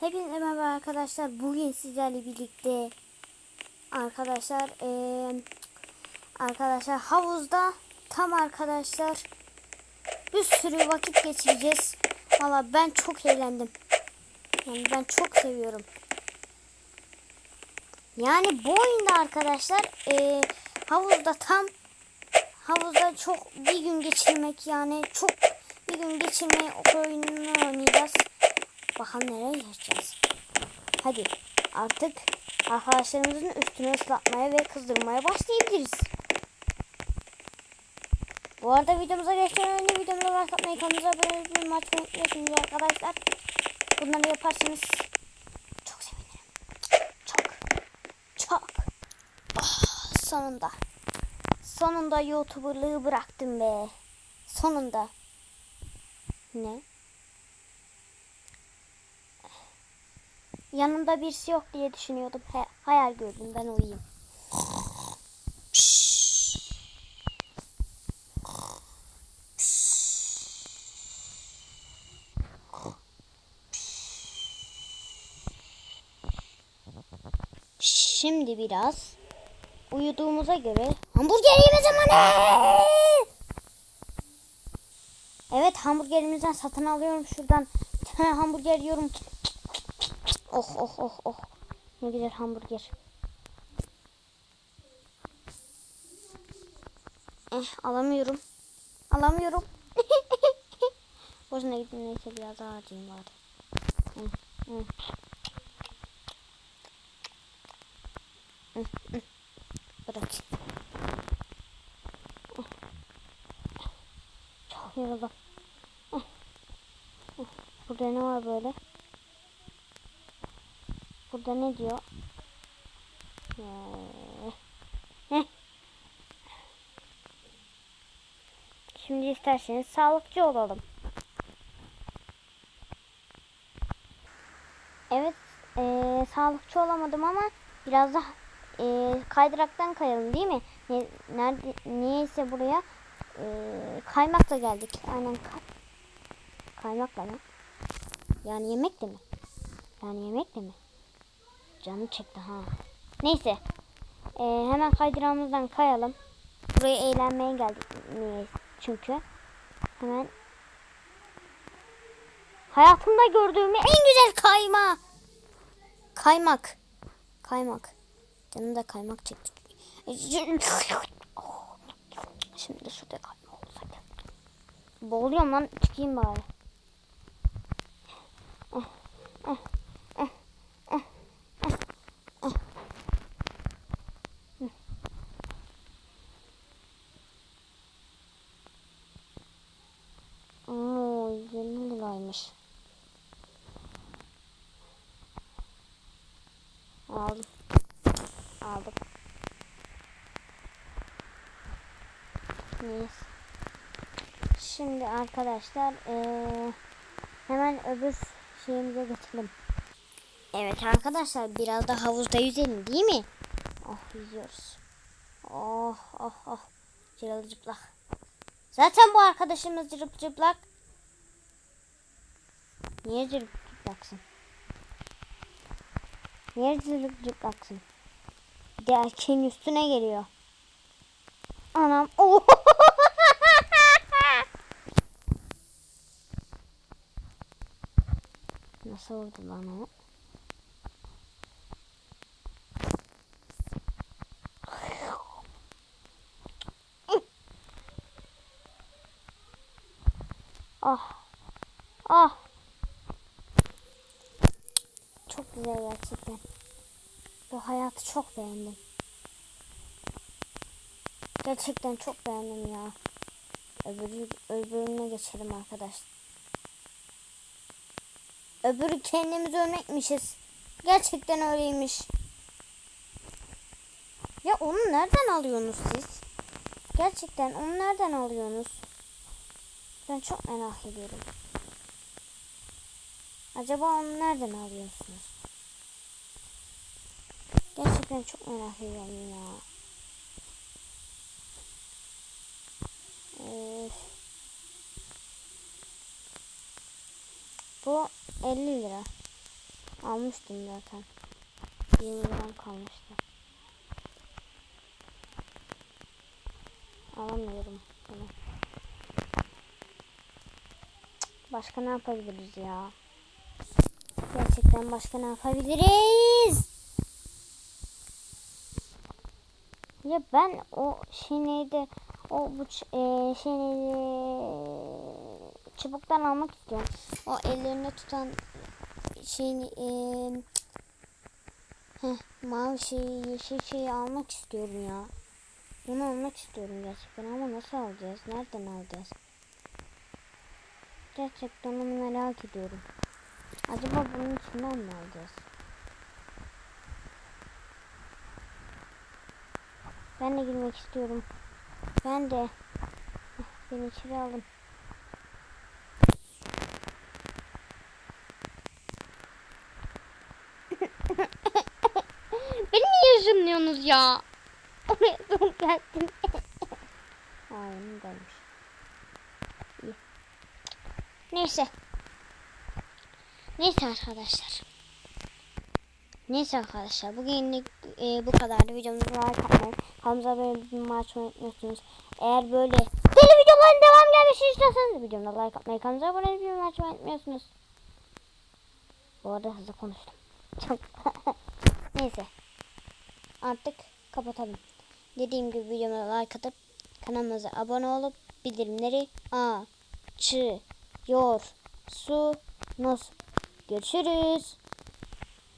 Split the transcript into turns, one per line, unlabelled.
Hepinize merhaba arkadaşlar. Bugün sizlerle birlikte arkadaşlar eee, arkadaşlar havuzda tam arkadaşlar bir sürü vakit geçireceğiz. Valla ben çok eğlendim. Yani ben çok seviyorum. Yani bu oyunda arkadaşlar eee, havuzda tam havuzda çok bir gün geçirmek yani çok bir gün geçirmeyi oyununu oynayacağız. Bakalım nereye geçeceğiz. Hadi artık arkadaşlarımızın üstünü ıslatmaya ve kızdırmaya başlayabiliriz. Bu arada videomuza geçmeden önce videomuza like atmayı, kanalımıza abone olmayı unutmuyorsunuz arkadaşlar. Bunları yaparsanız çok sevinirim. Çok. Çok. Ah, sonunda. Sonunda YouTuber'lığı bıraktım be. Sonunda. Ne? Yanımda birisi yok diye düşünüyordum. He, hayal gördüm ben uyuyayım. Şimdi biraz uyuduğumuza göre hamburger yeme zamanı. Evet hamburgerimizden satın alıyorum şuradan. Hamburger yiyorum. Oh oh oh oh. Ne güzel hamburger. Eh alamıyorum. Alamıyorum. Boşuna gittim neyse biraz daha harcayayım. Bırak. Çok yoruldum. Burada ne var böyle? Burada ne diyor? Ee, heh. Şimdi isterseniz sağlıkçı olalım. Evet, ee, sağlıkçı olamadım ama biraz da ee, kaydıraktan kayalım değil mi? Ne, nerede, niyeyse buraya ee, kaymakla geldik. Aynen kay, kaymakla mı? Yani yemekle mi? Yani yemekle mi? Canı çekti ha. Neyse. Ee, hemen kaydırağımızdan kayalım. Buraya eğlenmeye geldik. Çünkü. Hemen. Hayatımda gördüğüm en güzel kayma. Kaymak. Kaymak. Canım da kaymak çekti. Şimdi şurada kayma olsaydı. Boğuluyorum lan. Çıkayım bari. Oo, 20 liraymış. Aldım. Aldım. Neyse. Şimdi arkadaşlar eee, hemen öbür şeyimize geçelim. Evet arkadaşlar biraz da havuzda yüzelim değil mi? Oh yüzüyoruz. Oh oh oh. Cırıl cıplak. Zaten bu arkadaşımız cırıp cıplak. Niye cırıp cıplaksın? Niye cırıp cıplaksın? Bir üstüne geliyor. Anam. Nasıl oldu lan o? Ah. Ah. Çok güzel gerçekten. Bu hayatı çok beğendim. Gerçekten çok beğendim ya. Öbürü, öbürüne geçelim arkadaş. Öbürü kendimiz ölmekmişiz. Gerçekten öyleymiş. Ya onu nereden alıyorsunuz siz? Gerçekten onu nereden alıyorsunuz? Ben çok merak ediyorum. Acaba onu nereden alıyorsunuz? Gerçekten çok merak ediyorum ya. Öf. Bu 50 lira. Almıştım zaten. 20 gram kalmıştı. Alamıyorum bunu. Başka ne yapabiliriz ya? Gerçekten başka ne yapabiliriz? Ya ben o şey neydi? O bu e, şey? Çubuktan almak istiyorum. O ellerinde tutan şeyin e, heh, mavi şeyi, yeşil şeyi almak istiyorum ya. Bunu almak istiyorum gerçekten ama nasıl alacağız? Nereden alacağız? Gerçekten onu merak ediyorum. Acaba bunun içinden mi alacağız? Ben de girmek istiyorum. Ben de. Beni içeri alın. Beni niye ışınlıyorsunuz ya? Oraya doğru geldim. Yanım gelmiş. İyi. Neyse. Neyse arkadaşlar. Neyse arkadaşlar bugünlük e, bu kadardı. Videomuzu like atmayı, abone olmayı açmayı unutmuyorsunuz. Eğer böyle deli videoların devam gelmesi istiyorsanız videomuza like atmayı, kanalımıza abone olmayı açmayı unutmuyorsunuz. Bu arada hızlı konuştum. Neyse. Artık kapatalım. Dediğim gibi videomuza like atıp kanalımıza abone olup bildirimleri açıyorsunuz. Görüşürüz.